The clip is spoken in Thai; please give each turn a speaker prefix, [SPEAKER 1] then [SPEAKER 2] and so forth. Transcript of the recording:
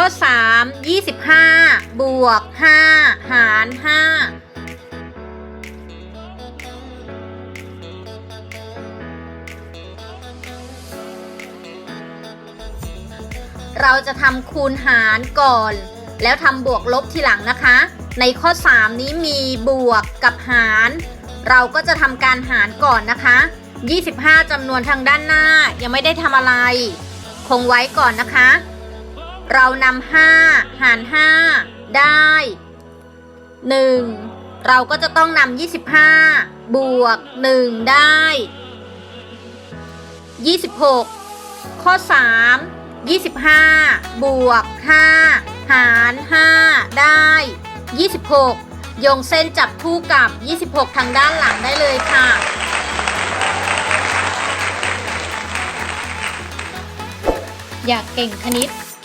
[SPEAKER 1] ข้อ 3 25 บวก 5 หาร 5เราจะทำคูณหารก่อน แล้วทำบวกลบทีหลังนะคะ ในข้อ 3 นี้มีบวกกับหาร เราก็จะทำการหารก่อนนะคะ 25จำนวนทางด้านหน้ายังไม่ได้ทำอะไร คงไว้ก่อนนะคะ เรานำ5หาร5ได้1เราก็จะต้องนำ25บวก1ได้26ข้อ3 25บวก5หาร5ได้26โยงเส้นจับคู่กับ 26 ทางด้านหลังได้เลยค่ะ อยากเก่งคณิต